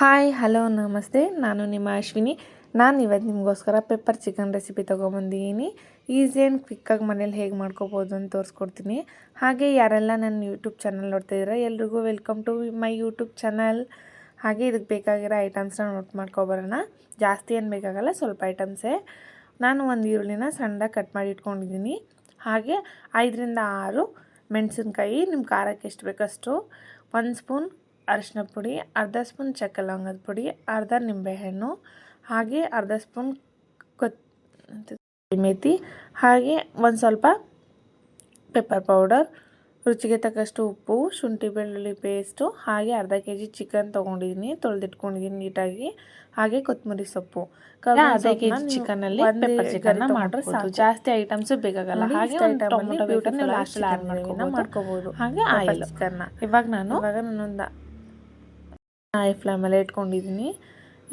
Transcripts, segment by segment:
Hi hello ನಮಸ್ತೆ. ನಾನು ನಿಮ್ಮ ಅಶ್ವಿನಿ. ನಾನು ಇವತ್ತು ನಿಮಗೋಸ್ಕರ ಪೆಪ್ಪರ್ ಚಿಕನ್ ರೆಸಿಪಿ ತೊಗೊಂಬಂದಿದ್ದೀನಿ. ಈಸಿ ಆ್ಯಂಡ್ ಕ್ವಿಕ್ಕಾಗಿ ಮನೇಲಿ ಹೇಗೆ ಮಾಡ್ಕೋಬೋದು ಅಂತ ತೋರಿಸ್ಕೊಡ್ತೀನಿ. ಹಾಗೆ ಯಾರೆಲ್ಲ ನನ್ನ ಯೂಟ್ಯೂಬ್ ಚಾನಲ್ ನೋಡ್ತಿದ್ದೀರಾ, ಎಲ್ರಿಗೂ welcome to my YouTube channel ಹಾಗೆ ಇದಕ್ಕೆ ಬೇಕಾಗಿರೋ ಐಟಮ್ಸ್ನ ನೋಟ್ ಮಾಡ್ಕೊಬರೋಣ ಜಾಸ್ತಿ ಏನು ಬೇಕಾಗಲ್ಲ, ಸ್ವಲ್ಪ ಐಟಮ್ಸೇ ನಾನು ಒಂದು ಈರುಳ್ಳಿನ ಸಣ್ಣದಾಗಿ ಕಟ್ ಮಾಡಿ ಇಟ್ಕೊಂಡಿದ್ದೀನಿ. ಹಾಗೆ ಐದರಿಂದ ಆರು ಮೆಣಸಿನ್ಕಾಯಿ ನಿಮ್ಮ ಖಾರಕ್ಕೆ ಎಷ್ಟು ಬೇಕಷ್ಟು? ಒಂದು ಸ್ಪೂನ್ ಅರಿಶಿನ ಪುಡಿ ಅರ್ಧ ಸ್ಪೂನ್ ಚಕ್ಕೆ ಲವಂಗದ ಪುಡಿ ಅರ್ಧ ನಿಂಬೆಹಣ್ಣು ಹಾಗೆ ಅರ್ಧ ಸ್ಪೂನ್ ಕೊತ್ ಮೇಥಿ ಹಾಗೆ ಒಂದು ಸ್ವಲ್ಪ ಪೆಪ್ಪರ್ ಪೌಡರ್ ರುಚಿಗೆ ತಕ್ಕಷ್ಟು ಉಪ್ಪು ಶುಂಠಿ ಬೆಳ್ಳುಳ್ಳಿ ಪೇಸ್ಟು ಹಾಗೆ ಅರ್ಧ ಕೆ ಜಿ ಚಿಕನ್ ತೊಗೊಂಡಿದ್ದೀನಿ ತೊಳೆದಿಟ್ಕೊಂಡಿದ್ದೀನಿ ನೀಟಾಗಿ ಹಾಗೆ ಕೊತ್ತಂಬರಿ ಸೊಪ್ಪು. ಅರ್ಧ ಕೆ ಜಿ ಚಿಕನಲ್ಲಿ ಪೆಪ್ಪರ್ ಚಿಕನ್ನ ಮಾಡ್ರೆ ಸಾಕು. ಜಾಸ್ತಿ ಐಟಮ್ಸು ಬೇಕಾಗಲ್ಲ. ಹಾಗೆ ಟೊಮೊಟೊ ಲಾಸ್ಟ್ ಆ್ಯಡ್ ಮಾಡ್ಕೋಬೋದು. ಹಾಗೆ ಆಯಿಲ್. ಚಿಕನ್ನ ಇವಾಗ ನಾನು ಇವಾಗ ನಾನೊಂದು ಐ ಫ್ಲೇಮಲ್ಲೇ ಇಟ್ಕೊಂಡಿದ್ದೀನಿ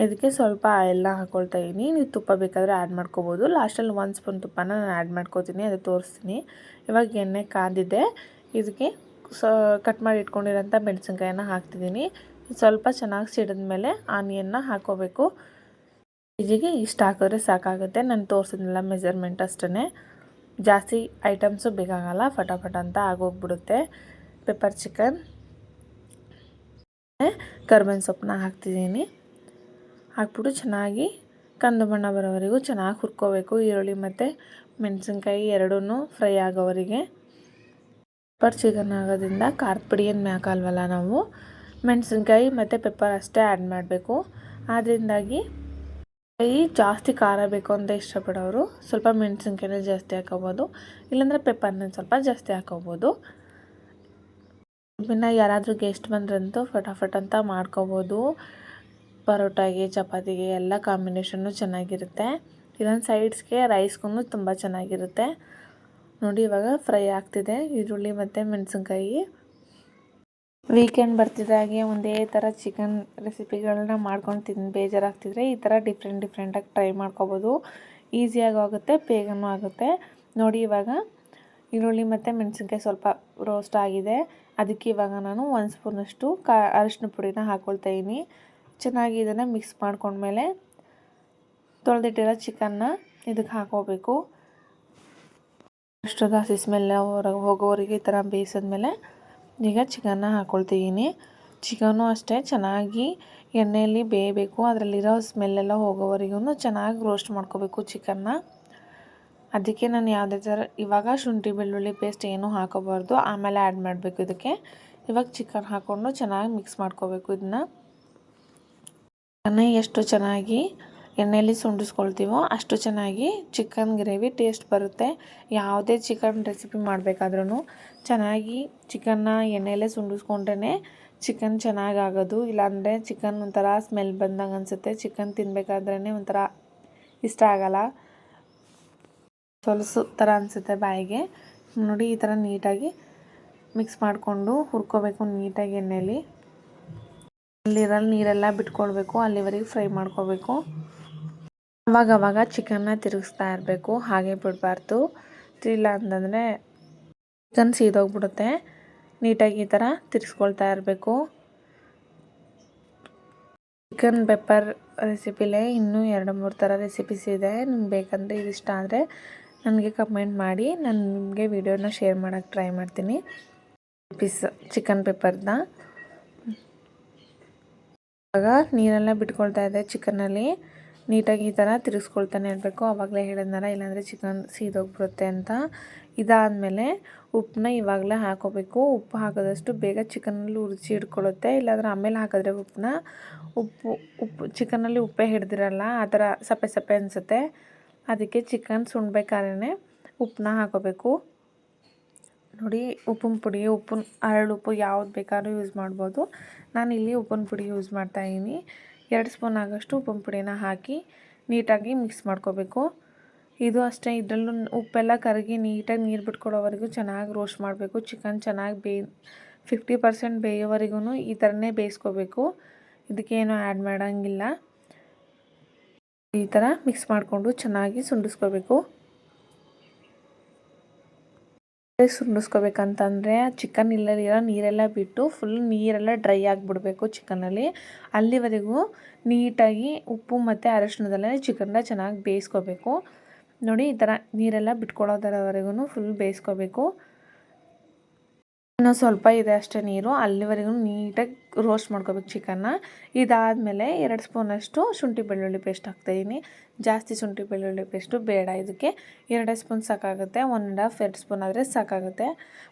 ಇದಕ್ಕೆ ಸ್ವಲ್ಪ ಆಯಿಲ್ನ ಹಾಕ್ಕೊಳ್ತಾ ಇದ್ದೀನಿ ನೀವು ತುಪ್ಪ ಬೇಕಾದರೆ ಆ್ಯಡ್ ಮಾಡ್ಕೋಬೋದು. ಲಾಸ್ಟಲ್ಲಿ ಒನ್ ಸ್ಪೂನ್ ತುಪ್ಪನ ನಾನು ಆ್ಯಡ್ ಮಾಡ್ಕೋತೀನಿ. ಅದು ತೋರಿಸ್ತೀನಿ. ಇವಾಗ ಎಣ್ಣೆ ಕಾದಿದೆ. ಇದಕ್ಕೆ ಸ ಕಟ್ ಮಾಡಿ ಇಟ್ಕೊಂಡಿರೋಂಥ ಮೆಣಸಿನ್ಕಾಯನ್ನ ಹಾಕ್ತಿದ್ದೀನಿ ಸ್ವಲ್ಪ ಚೆನ್ನಾಗಿ ಸಿಡಿದ ಮೇಲೆ ಆನಿಯನ್ನ ಹಾಕ್ಕೋಬೇಕು ಇದಿಗೆ ಇಷ್ಟು ಹಾಕಿದ್ರೆ ಸಾಕಾಗುತ್ತೆ. ನಾನು ತೋರಿಸಿದ್ನಲ್ಲ ಮೆಜರ್ಮೆಂಟ್ ಅಷ್ಟೇ ಜಾಸ್ತಿ ಐಟಮ್ಸು ಬೇಕಾಗಲ್ಲ ಫಟಾಫಟ ಅಂತ ಆಗೋಗ್ಬಿಡುತ್ತೆ. ಪೆಪ್ಪರ್ ಚಿಕನ್ ಕರ್ಬೇವಿನ ಸೊಪ್ಪನ್ನ ಹಾಕ್ತಿದ್ದೀನಿ. ಹಾಕ್ಬಿಟ್ಟು ಚೆನ್ನಾಗಿ ಕಂದು ಬಣ್ಣ ಬರೋವರೆಗೂ ಚೆನ್ನಾಗಿ ಹುರ್ಕೋಬೇಕು. ಈರುಳ್ಳಿ ಮತ್ತು ಮೆಣಸಿನ್ಕಾಯಿ ಎರಡೂ ಫ್ರೈ ಆಗೋವರೆಗೆ. ಪೆಪ್ಪರ್ ಚಿಕನ್ ಆಗೋದ್ರಿಂದ ಖಾರದ ಪುಡಿ ಹಾಕಲ್ವಲ್ಲ ನಾವು? ಮೆಣಸಿನ್ಕಾಯಿ ಮತ್ತು ಪೆಪ್ಪರ್ ಅಷ್ಟೇ ಆ್ಯಡ್ ಮಾಡಬೇಕು. ಆದ್ದರಿಂದಾಗಿ ಕೈ ಜಾಸ್ತಿ ಖಾರ ಬೇಕು ಅಂತ ಇಷ್ಟಪಡೋರು ಸ್ವಲ್ಪ ಮೆಣಸಿನ್ಕಾಯಿನ ಜಾಸ್ತಿ ಹಾಕೋಬೋದು. ಇಲ್ಲಾಂದರೆ ಪೆಪ್ಪರ್ನ ಸ್ವಲ್ಪ ಜಾಸ್ತಿ ಹಾಕೋಬೋದು. ಇನ್ನು ಯಾರಾದರೂ ಗೆಸ್ಟ್ ಬಂದ್ರಂತೂ ಫಟಾಫಟ್ ಅಂತ ಮಾಡ್ಕೋಬೋದು. ಪರೋಟಾಗೆ, ಚಪಾತಿಗೆ ಎಲ್ಲ ಕಾಂಬಿನೇಷನ್ನು ಚೆನ್ನಾಗಿರುತ್ತೆ. ಇನ್ನೊಂದು ಸೈಡ್ಸ್ಗೆ ರೈಸ್ಗೂ ತುಂಬ ಚೆನ್ನಾಗಿರುತ್ತೆ. ನೋಡಿ ಇವಾಗ ಫ್ರೈ ಆಗ್ತಿದೆ. ಈರುಳ್ಳಿ ಮತ್ತು ಮೆಣಸಿನ್ಕಾಯಿ. ವೀಕೆಂಡ್ ಬರ್ತಿದ್ದಾಗೆ ಒಂದೇ ಥರ ಚಿಕನ್ ರೆಸಿಪಿಗಳನ್ನ ಮಾಡ್ಕೊಂಡು ತಿಂದು ಬೇಜಾರಾಗ್ತಿದ್ರೆ ಈ ಥರ ಡಿಫ್ರೆಂಟ್ ಡಿಫ್ರೆಂಟಾಗಿ ಟ್ರೈ ಮಾಡ್ಕೋಬೋದು. ಈಸಿಯಾಗಿ ಆಗುತ್ತೆ, ಬೇಗನೂ ಆಗುತ್ತೆ. ನೋಡಿ ಇವಾಗ ಈರುಳ್ಳಿ ಮತ್ತು ಮೆಣಸಿನ್ಕಾಯಿ ಸ್ವಲ್ಪ ರೋಸ್ಟ್ ಆಗಿದೆ. ಅದಕ್ಕೆ ಇವಾಗ ನಾನು ಒಂದು ಸ್ಪೂನಷ್ಟು ಕಾ, ಅರಿಶಿನ ಪುಡಿನ ಹಾಕ್ಕೊಳ್ತಾ ಇದ್ದೀನಿ ಚೆನ್ನಾಗಿ ಇದನ್ನು ಮಿಕ್ಸ್ ಮಾಡ್ಕೊಂಡ್ಮೇಲೆ ತೊಳೆದಿಟ್ಟಿರೋ ಚಿಕನ್ನ ಇದಕ್ಕೆ ಹಾಕೋಬೇಕು. ಅಷ್ಟು ಹಸಿ ಸ್ಮೆಲ್ ಹೊರಗೆ ಹೋಗೋವರೆಗೆ ಈ ಥರ ಬೇಯಿಸಿದ್ಮೇಲೆ ಈಗ ಚಿಕನ್ನ ಹಾಕ್ಕೊಳ್ತಿದ್ದೀನಿ ಚಿಕನ್ನು ಅಷ್ಟೇ, ಚೆನ್ನಾಗಿ ಎಣ್ಣೆಯಲ್ಲಿ ಬೇಯಬೇಕು. ಅದರಲ್ಲಿರೋ ಸ್ಮೆಲ್ಲೆಲ್ಲ ಹೋಗೋವರೆಗೂ ಚೆನ್ನಾಗಿ ರೋಸ್ಟ್ ಮಾಡ್ಕೋಬೇಕು ಚಿಕನ್ನ ಅದಕ್ಕೆ ನಾನು ಯಾವುದೇ ಥರ ಇವಾಗ ಶುಂಠಿ, ಬೆಳ್ಳುಳ್ಳಿ ಪೇಸ್ಟ್ ಏನೂ ಹಾಕೋಬಾರ್ದು. ಆಮೇಲೆ ಆ್ಯಡ್ ಮಾಡಬೇಕು ಇದಕ್ಕೆ. ಇವಾಗ ಚಿಕನ್ ಹಾಕ್ಕೊಂಡು ಚೆನ್ನಾಗಿ ಮಿಕ್ಸ್ ಮಾಡ್ಕೋಬೇಕು ಇದನ್ನ. ಚೆನ್ನಾಗಿ ಎಷ್ಟು ಚೆನ್ನಾಗಿ ಎಣ್ಣೆಯಲ್ಲಿ ಸುಂಡಿಸ್ಕೊಳ್ತೀವೋ ಅಷ್ಟು ಚೆನ್ನಾಗಿ ಚಿಕನ್ ಗ್ರೇವಿ ಟೇಸ್ಟ್ ಬರುತ್ತೆ. ಯಾವುದೇ ಚಿಕನ್ ರೆಸಿಪಿ ಮಾಡಬೇಕಾದ್ರೂ ಚೆನ್ನಾಗಿ ಚಿಕನ್ನ ಎಣ್ಣೆಯಲ್ಲೇ ಸುಂಡಿಸ್ಕೊಂಡ್ರೇ ಚಿಕನ್ ಚೆನ್ನಾಗಿ ಆಗೋದು ಇಲ್ಲಾಂದರೆ ಚಿಕನ್ ಒಂಥರ ಸ್ಮೆಲ್ ಬಂದಂಗೆ ಅನಿಸುತ್ತೆ. ಚಿಕನ್ ತಿನ್ನಬೇಕಾದ್ರೇ ಒಂಥರ ಇಷ್ಟ ಆಗಲ್ಲ. ಸೊಲಸು ಥರ ಅನಿಸುತ್ತೆ ಬಾಯಿಗೆ. ನೋಡಿ ಈ ಥರ ನೀಟಾಗಿ ಮಿಕ್ಸ್ ಮಾಡಿಕೊಂಡು ಹುರ್ಕೋಬೇಕು ನೀಟಾಗಿ ಎಣ್ಣೆಯಲ್ಲಿ ಅಲ್ಲಿರಲ್ಲಿ ನೀರೆಲ್ಲ ಬಿಟ್ಕೊಳ್ಬೇಕು, ಅಲ್ಲಿವರೆಗೆ ಫ್ರೈ ಮಾಡ್ಕೋಬೇಕು ಅವಾಗ ಅವಾಗ ಚಿಕನ್ನ ತಿರುಗಿಸ್ತಾ ಇರಬೇಕು, ಹಾಗೆ ಬಿಡಬಾರ್ದು. ಇಲ್ಲ ಅಂತಂದರೆ ಚಿಕನ್ ಸೀದೋಗ್ಬಿಡುತ್ತೆ. ನೀಟಾಗಿ ಈ ಥರ ತಿರ್ಗಿಸ್ಕೊಳ್ತಾ ಇರಬೇಕು. ಚಿಕನ್ ಪೆಪ್ಪರ್ ರೆಸಿಪಿಲೇ ಇನ್ನೂ ಎರಡು, ಮೂರು ಥರ ರೆಸಿಪೀಸ್ ಇದೆ. ನಿಮ್ಗೆ ಬೇಕಂದರೆ ಇದಿಷ್ಟ ಆದರೆ ನನಗೆ ಕಮೆಂಟ್ ಮಾಡಿ ನಾನು ನಿಮಗೆ ವಿಡಿಯೋನ ಶೇರ್ ಮಾಡೋಕ್ಕೆ ಟ್ರೈ ಮಾಡ್ತೀನಿ. ಪೀಸ್ ಚಿಕನ್ ಪೆಪ್ಪರ್ನ ಇವಾಗ ನೀರೆಲ್ಲ ಬಿಟ್ಕೊಳ್ತಾ ಇದೆ ಚಿಕನಲ್ಲಿ ನೀಟಾಗಿ ಈ ಥರ ತಿರುಗಿಸ್ಕೊಳ್ತಾನೆ ಇರಬೇಕು. ಆವಾಗಲೇ ಹೇಳಿದ್ನಲ್ಲ ಇಲ್ಲಾಂದರೆ ಚಿಕನ್ ಸೀದೋಗ್ಬಿಡುತ್ತೆ ಅಂತ. ಇದಾದಮೇಲೆ ಉಪ್ಪನ್ನ ಇವಾಗಲೇ ಹಾಕೋಬೇಕು. ಉಪ್ಪು ಹಾಕೋದಷ್ಟು ಬೇಗ ಚಿಕನಲ್ಲಿ ರುಚಿ ಹಿಡ್ಕೊಳ್ಳುತ್ತೆ. ಇಲ್ಲಾಂದ್ರೆ ಆಮೇಲೆ ಹಾಕಿದ್ರೆ ಉಪ್ಪನ್ನ ಉಪ್ಪು ಉಪ್ಪು ಚಿಕನಲ್ಲಿ ಉಪ್ಪೇ ಹಿಡ್ದಿರಲ್ಲ, ಆ ಥರ ಸಪ್ಪೆ ಸಪ್ಪೆ ಅನಿಸುತ್ತೆ. ಅದಕ್ಕೆ ಚಿಕನ್ ಸುಣ್ಬೇಕಾದ್ರೆ ಉಪ್ಪನ್ನ ಹಾಕೋಬೇಕು. ನೋಡಿ, ಉಪ್ಪಿನ ಪುಡಿ, ಉಪ್ಪಿನ ಅರಳು ಉಪ್ಪು ಯಾವ್ದು ಬೇಕಾದ್ರೂ ಯೂಸ್ ಮಾಡ್ಬೋದು. ನಾನು ಇಲ್ಲಿ ಉಪ್ಪಿನ ಪುಡಿ ಯೂಸ್ ಮಾಡ್ತಾಯಿದ್ದೀನಿ ಎರಡು ಸ್ಪೂನ್ ಆಗೋಷ್ಟು ಉಪ್ಪಿನ ಪುಡಿನ ಹಾಕಿ ನೀಟಾಗಿ ಮಿಕ್ಸ್ ಮಾಡ್ಕೋಬೇಕು. ಇದು ಅಷ್ಟೇ, ಇದರಲ್ಲೂ ಉಪ್ಪೆಲ್ಲ ಕರಗಿ ನೀಟಾಗಿ ನೀರು ಬಿಟ್ಕೊಡೋವರೆಗೂ ಚೆನ್ನಾಗಿ ರೋಸ್ಟ್ ಮಾಡಬೇಕು. ಚಿಕನ್ ಚೆನ್ನಾಗಿ ಬೇ ಫಿಫ್ಟಿ ಪರ್ಸೆಂಟ್ ಬೇಯೋವರೆಗೂ ಈ ಥರನೇ ಬೇಯಿಸ್ಕೋಬೇಕು. ಇದಕ್ಕೇನು ಆ್ಯಡ್ ಮಾಡೋಂಗಿಲ್ಲ. ಈ ಥರ ಮಿಕ್ಸ್ ಮಾಡಿಕೊಂಡು ಚೆನ್ನಾಗಿ ಸುಂಡಿಸ್ಕೋಬೇಕು. ಸುಂಡಿಸ್ಕೋಬೇಕಂತಂದರೆ ಚಿಕನ್ ಇಲ್ಲದಿರೋ ನೀರೆಲ್ಲ ಬಿಟ್ಟು ಫುಲ್ ನೀರೆಲ್ಲ ಡ್ರೈ ಆಗಿಬಿಡಬೇಕು ಚಿಕನಲ್ಲಿ ಅಲ್ಲಿವರೆಗೂ ನೀಟಾಗಿ ಉಪ್ಪು ಮತ್ತು ಅರಶಿಣದಲ್ಲೇ ಚಿಕನ್ನ ಚೆನ್ನಾಗಿ ಬೇಯಿಸ್ಕೋಬೇಕು. ನೋಡಿ ಈ ಥರ ನೀರೆಲ್ಲ ಬಿಟ್ಕೊಳ್ಳೋದರವರೆಗೂ ಫುಲ್ ಬೇಯಿಸ್ಕೋಬೇಕು. ಇನ್ನೂ ಸ್ವಲ್ಪ ಇದೆ ಅಷ್ಟೇ ನೀರು. ಅಲ್ಲಿವರೆಗೂ ನೀಟಾಗಿ ರೋಸ್ಟ್ ಮಾಡ್ಕೋಬೇಕು ಚಿಕನ್ನ. ಇದಾದಮೇಲೆ ಎರಡು ಸ್ಪೂನಷ್ಟು ಶುಂಠಿ ಬೆಳ್ಳುಳ್ಳಿ ಪೇಸ್ಟ್ ಹಾಕ್ತಾಯಿದ್ದೀನಿ. ಜಾಸ್ತಿ ಶುಂಠಿ ಬೆಳ್ಳುಳ್ಳಿ ಪೇಸ್ಟು ಬೇಡ ಇದಕ್ಕೆ. ಎರಡೇ ಸ್ಪೂನ್ ಸಾಕಾಗುತ್ತೆ. ಒನ್ ಆ್ಯಂಡ್ ಹಾಫ್, ಎರಡು ಸ್ಪೂನ್ ಆದರೆ ಸಾಕಾಗುತ್ತೆ.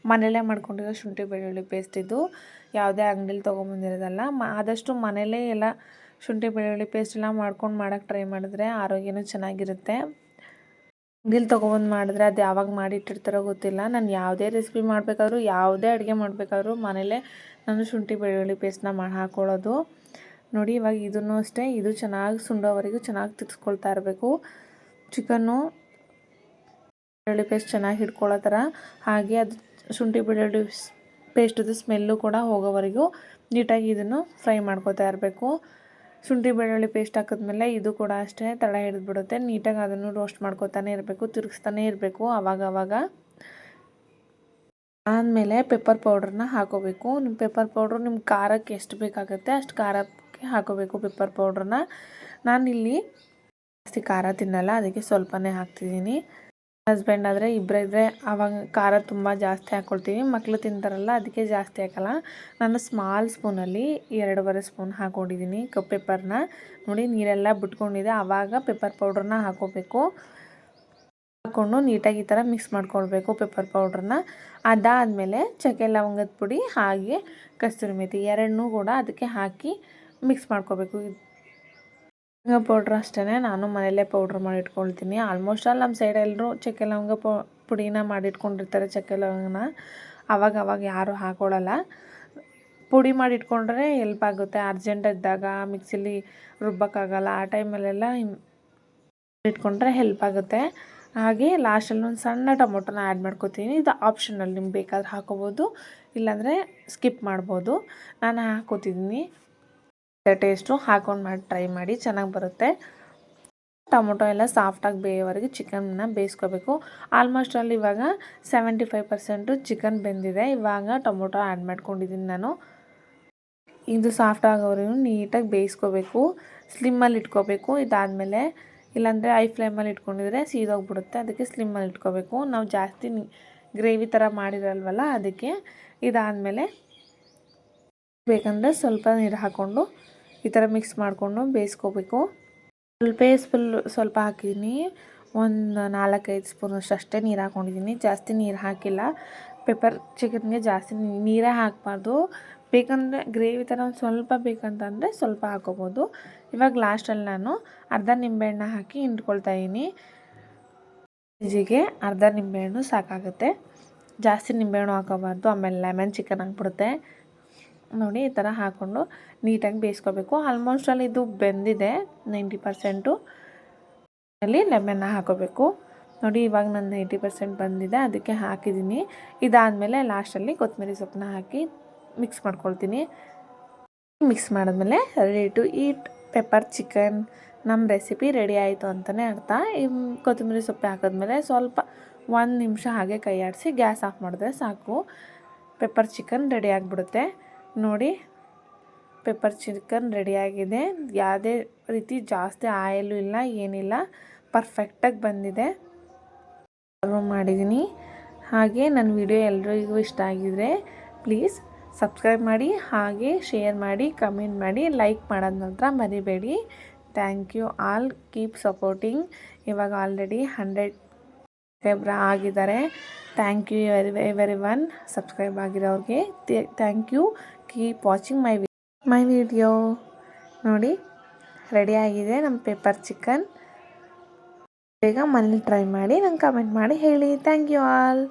ಮನೆಯಲ್ಲೇ ಮಾಡ್ಕೊಂಡಿರೋ ಶುಂಠಿ ಬೆಳ್ಳುಳ್ಳಿ ಪೇಸ್ಟ್ ಇದು ಯಾವುದೇ ಅಂಗಡಿಲಿ ತೊಗೊಂಬಂದಿರೋದಲ್ಲ. ಮ, ಆದಷ್ಟು ಮನೆಯಲ್ಲೇ ಎಲ್ಲ ಶುಂಠಿ ಬೆಳ್ಳುಳ್ಳಿ ಪೇಸ್ಟ್ ಎಲ್ಲ ಮಾಡ್ಕೊಂಡು ಮಾಡೋಕ್ಕೆ ಟ್ರೈ ಮಾಡಿದ್ರೆ ಆರೋಗ್ಯನೂ ಚೆನ್ನಾಗಿರುತ್ತೆ. ಅಂಗಡಿಲಿ ತೊಗೊಬಂದು ಮಾಡಿದ್ರೆ ಅದು ಯಾವಾಗ ಮಾಡಿಟ್ಟಿರ್ತಾರೋ ಗೊತ್ತಿಲ್ಲ. ನಾನು ಯಾವುದೇ ರೆಸಿಪಿ ಮಾಡಬೇಕಾದ್ರೂ, ಯಾವುದೇ ಅಡುಗೆ ಮಾಡಬೇಕಾದ್ರೂ ಮನೇಲೇ ನಾನು ಶುಂಠಿ ಬೆಳ್ಳುಳ್ಳಿ ಪೇಸ್ಟ್ನ ಮಾಡಿ ಹಾಕ್ಕೊಳ್ಳೋದು ನೋಡಿ, ಇವಾಗ ಇದನ್ನು ಅಷ್ಟೇ, ಇದು ಚೆನ್ನಾಗಿ ಸುಂಡೋವರೆಗೂ ಚೆನ್ನಾಗಿ ತಿರ್ಸ್ಕೊಳ್ತಾ ಇರಬೇಕು. ಚಿಕನ್ನು ಬೆಳ್ಳುಳ್ಳಿ ಪೇಸ್ಟ್ ಚೆನ್ನಾಗಿ ಹಿಡ್ಕೊಳ್ಳೋ ಥರ. ಹಾಗೆ ಅದು ಶುಂಠಿ ಬೆಳ್ಳುಳ್ಳಿ ಪೇಸ್ಟದು ಸ್ಮೆಲ್ಲು ಕೂಡ ಹೋಗೋವರೆಗೂ ನೀಟಾಗಿ ಇದನ್ನು ಫ್ರೈ ಮಾಡ್ಕೋತಾ ಇರಬೇಕು. ಶುಂಠಿ ಬೆಳ್ಳುಳ್ಳಿ ಪೇಸ್ಟ್ ಹಾಕಿದ್ಮೇಲೆ ಇದು ಕೂಡ ಅಷ್ಟೇ ತಳ ಹಿಡಿದ್ಬಿಡುತ್ತೆ. ನೀಟಾಗಿ ಅದನ್ನು ರೋಸ್ಟ್ ಮಾಡ್ಕೋತಾನೆ ಇರಬೇಕು, ತಿರುಗಿಸ್ತಾನೆ ಇರಬೇಕು ಆವಾಗವಾಗ ಆದಮೇಲೆ ಪೆಪ್ಪರ್ ಪೌಡ್ರನ್ನ ಹಾಕೋಬೇಕು. ನಿಮ್ಮ ಪೆಪ್ಪರ್ ಪೌಡ್ರು ನಿಮ್ಮ ಖಾರಕ್ಕೆ ಎಷ್ಟು ಬೇಕಾಗುತ್ತೆ ಅಷ್ಟು ಖಾರಕ್ಕೆ ಹಾಕೋಬೇಕು ಪೆಪ್ಪರ್ ಪೌಡ್ರನ್ನ ನಾನಿಲ್ಲಿ ಜಾಸ್ತಿ ಖಾರ ತಿನ್ನಲ್ಲ, ಅದಕ್ಕೆ ಸ್ವಲ್ಪನೇ ಹಾಕ್ತಿದ್ದೀನಿ. ಹಸ್ಬೆಂಡ್ ಆದರೆ ಇಬ್ಬರಿದ್ರೆ ಅವಾಗ ಖಾರ ತುಂಬ ಜಾಸ್ತಿ ಹಾಕ್ಕೊಳ್ತೀವಿ ಮಕ್ಕಳು ತಿಂತಾರಲ್ಲ, ಅದಕ್ಕೆ ಜಾಸ್ತಿ ಹಾಕಲ್ಲ. ನಾನು ಸ್ಮಾಲ್ ಸ್ಪೂನಲ್ಲಿ ಎರಡೂವರೆ ಸ್ಪೂನ್ ಹಾಕ್ಕೊಂಡಿದ್ದೀನಿ ಕಪ್ ಪೆಪ್ಪರ್ನ ನೋಡಿ ನೀರೆಲ್ಲ ಬಿಟ್ಕೊಂಡಿದೆ ಆವಾಗ ಪೆಪ್ಪರ್ ಪೌಡ್ರನ್ನ ಹಾಕೋಬೇಕು. ಹಾಕ್ಕೊಂಡು ನೀಟಾಗಿ ಈ ಥರ ಮಿಕ್ಸ್ ಮಾಡ್ಕೊಳ್ಬೇಕು ಪೆಪ್ಪರ್ ಪೌಡ್ರನ್ನ. ಅದಾದಮೇಲೆ ಚಕ್ಕೆ ಲವಂಗದ ಪುಡಿ, ಹಾಗೆ ಕಸ್ತೂರಿ ಮೇಥಿ ಎರಡನ್ನೂ ಕೂಡ ಅದಕ್ಕೆ ಹಾಕಿ ಮಿಕ್ಸ್ ಮಾಡ್ಕೋಬೇಕು ಪೌಡ್ರ್ ಅಷ್ಟೇ ನಾನು ಮನೆಯಲ್ಲೇ ಪೌಡ್ರ್ ಮಾಡಿ ಇಟ್ಕೊಳ್ತೀನಿ. ಆಲ್ಮೋಸ್ಟ್ ಆಲ್ ನಮ್ಮ ಸೈಡ್ ಎಲ್ಲರೂ ಚಕ್ಕೆ ಲವಂಗ ಪುಡಿನ ಮಾಡಿಟ್ಕೊಂಡಿರ್ತಾರೆ ಚಕ್ಕೆ ಲವಂಗನ. ಅವಾಗ ಅವಾಗ ಯಾರೂ ಹಾಕೊಳ್ಳಲ್ಲ ಪುಡಿ ಮಾಡಿ ಇಟ್ಕೊಂಡ್ರೆ ಎಲ್ಪ್ ಆಗುತ್ತೆ. ಅರ್ಜೆಂಟ್ ಇದ್ದಾಗ ಮಿಕ್ಸಿಲಿ ರುಬ್ಬಕ್ಕಾಗಲ್ಲ. ಆ ಟೈಮಲ್ಲೆಲ್ಲ ಇಟ್ಕೊಂಡ್ರೆ ಹೆಲ್ಪ್ ಆಗುತ್ತೆ. ಹಾಗೆ ಲಾಸ್ಟಲ್ಲಿ ಒಂದು ಸಣ್ಣ ಟೊಮೊಟೊನ ಆ್ಯಡ್ ಮಾಡ್ಕೋತೀನಿ. ಇದು ಆಪ್ಷನಲ್ ನಿಮ್ಗೆ ಬೇಕಾದ್ರೆ ಹಾಕೋಬೋದು. ಇಲ್ಲಾಂದರೆ ಸ್ಕಿಪ್ ಮಾಡ್ಬೋದು. ನಾನು ಹಾಕೋತಿದ್ದೀನಿ ಟೇಸ್ಟು ಹಾಕೊಂಡು ಮಾಡಿ ಟ್ರೈ ಮಾಡಿ ಚೆನ್ನಾಗಿ ಬರುತ್ತೆ. ಟೊಮೊಟೊ ಎಲ್ಲ ಸಾಫ್ಟಾಗಿ ಬೇಯೋವರೆಗೆ ಚಿಕನ್ನ ಬೇಯಿಸ್ಕೋಬೇಕು. ಆಲ್ಮೋಸ್ಟ್ ಅಲ್ಲಿ ಇವಾಗ ಸೆವೆಂಟಿ ಫೈವ್ ಪರ್ಸೆಂಟು ಚಿಕನ್ ಬೆಂದಿದೆ. ಇವಾಗ ಟೊಮೊಟೊ ಆ್ಯಡ್ ಮಾಡ್ಕೊಂಡಿದ್ದೀನಿ ನಾನು. ಇದು ಸಾಫ್ಟ್ ಆಗೋವರೆಗೂ ನೀಟಾಗಿ ಬೇಯಿಸ್ಕೋಬೇಕು. ಸ್ಲಿಮ್ಮಲ್ಲಿ ಇಟ್ಕೋಬೇಕು. ಇದಾದಮೇಲೆ ಇಲ್ಲಾಂದರೆ ಐ ಫ್ಲೇಮಲ್ಲಿ ಇಟ್ಕೊಂಡಿದ್ರೆ ಸೀದೋಗ್ಬಿಡುತ್ತೆ. ಅದಕ್ಕೆ ಸ್ಲಿಮ್ಮಲ್ಲಿ ಇಟ್ಕೋಬೇಕು. ನಾವು ಜಾಸ್ತಿ ಗ್ರೇವಿ ಥರ ಮಾಡಿರಲ್ವಲ್ಲ, ಅದಕ್ಕೆ ಇದಾದಮೇಲೆ ಬೇಕಂದರೆ ಸ್ವಲ್ಪ ನೀರು ಹಾಕ್ಕೊಂಡು ಈ ಥರ ಮಿಕ್ಸ್ ಮಾಡಿಕೊಂಡು ಬೇಯಿಸ್ಕೋಬೇಕು. ಸ್ವಲ್ಪ ಫುಲ್ ಸ್ವಲ್ಪ ಹಾಕಿದ್ದೀನಿ ಒಂದು ನಾಲ್ಕೈದು ಸ್ಪೂನಷ್ಟು ಅಷ್ಟೇ ನೀರು ಹಾಕ್ಕೊಂಡಿದ್ದೀನಿ ಜಾಸ್ತಿ ನೀರು ಹಾಕಿಲ್ಲ. ಪೆಪ್ಪರ್ ಚಿಕನ್ಗೆ ಜಾಸ್ತಿ ನೀರೇ ಹಾಕಬಾರ್ದು. ಬೇಕಂದರೆ ಗ್ರೇವಿ ಥರ ಒಂದು ಸ್ವಲ್ಪ ಬೇಕಂತಂದರೆ ಸ್ವಲ್ಪ ಹಾಕೋಬೋದು. ಇವಾಗ ಲಾಸ್ಟಲ್ಲಿ ನಾನು ಅರ್ಧ ನಿಂಬೆಹಣ್ಣು ಹಾಕಿ ಹಿಂಡ್ಕೊಳ್ತಾ ಇದ್ದೀನಿ ಜಿಗೆ ಅರ್ಧ ನಿಂಬೆಹಣ್ಣು ಸಾಕಾಗುತ್ತೆ. ಜಾಸ್ತಿ ನಿಂಬೆಹಣ್ಣು ಹಾಕೋಬಾರ್ದು, ಆಮೇಲೆ ಲೆಮನ್ ಚಿಕನ್ ಹಾಕ್ಬಿಡುತ್ತೆ ನೋಡಿ ಈ ಥರ ಹಾಕ್ಕೊಂಡು ನೀಟಾಗಿ ಬೇಯಿಸ್ಕೋಬೇಕು. ಆಲ್ಮೋಸ್ಟ್ ಅಲ್ಲಿ ಇದು ಬೆಂದಿದೆ ನೈಂಟಿ ಪರ್ಸೆಂಟು ಅಲ್ಲಿ ಲೆಮನ್ನ ಹಾಕೋಬೇಕು. ನೋಡಿ, ಇವಾಗ ನನ್ನ ಏಯ್ಟಿ ಪರ್ಸೆಂಟ್ ಬಂದಿದೆ, ಅದಕ್ಕೆ ಹಾಕಿದ್ದೀನಿ. ಇದಾದಮೇಲೆ ಲಾಸ್ಟಲ್ಲಿ ಕೊತ್ತಂಬರಿ ಸೊಪ್ಪನ್ನ ಹಾಕಿ ಮಿಕ್ಸ್ ಮಾಡ್ಕೊಳ್ತೀನಿ. ಮಿಕ್ಸ್ ಮಾಡಿದ್ಮೇಲೆ ready to eat pepper chicken ನಮ್ಮ ರೆಸಿಪಿ ರೆಡಿ ಆಯಿತು ಅಂತಲೇ ಅರ್ಥ. ಈ ಕೊತ್ತಂಬರಿ ಸೊಪ್ಪು ಹಾಕಿದ್ಮೇಲೆ ಸ್ವಲ್ಪ ಒಂದು ನಿಮಿಷ ಹಾಗೆ ಕೈ ಆಡಿಸಿ ಗ್ಯಾಸ್ ಆಫ್ ಮಾಡಿದ್ರೆ ಸಾಕು. ಪೆಪ್ಪರ್ ಚಿಕನ್ ರೆಡಿ ಆಗಿಬಿಡುತ್ತೆ. ನೋಡಿ ಪೆಪ್ಪರ್ ಚಿಕನ್ ರೆಡಿಯಾಗಿದೆ ಯಾವುದೇ ರೀತಿ ಜಾಸ್ತಿ ಆಯಿಲು ಇಲ್ಲ, ಏನಿಲ್ಲ. ಪರ್ಫೆಕ್ಟಾಗಿ ಬಂದಿದೆ. ಸರ್ವ್ ಮಾಡಿದ್ದೀನಿ. ಹಾಗೆ ನನ್ನ ವಿಡಿಯೋ ಎಲ್ರಿಗೂ ಇಷ್ಟ ಆಗಿದ್ರೆ ಪ್ಲೀಸ್ ಸಬ್ಸ್ಕ್ರೈಬ್ ಮಾಡಿ, ಹಾಗೆ ಶೇರ್ ಮಾಡಿ ಕಮೆಂಟ್ ಮಾಡಿ ಲೈಕ್ ಮಾಡೋದ ನಂತರ ಮರಿಬೇಡಿ. Thank you all keep supporting ಇವಾಗ ಆಲ್ರೆಡಿ ಹಂಡ್ರೆಡ್ ಸಬ್ಸ್ಕ್ರೈಬ್ರ ಆಗಿದ್ದಾರೆ. Thank you every every one subscribe ಆಗಿರೋರಿಗೆ thank you keep watching my my video ನೋಡಿ ರೆಡಿ ಆಗಿದೆ ನಮ್ಮ ಪೇಪರ್ ಚಿಕನ್ ಬೇಗ ಮನೇಲಿ ಟ್ರೈ ಮಾಡಿ ನಂಗೆ ಕಮೆಂಟ್ ಮಾಡಿ ಹೇಳಿ. Thank you all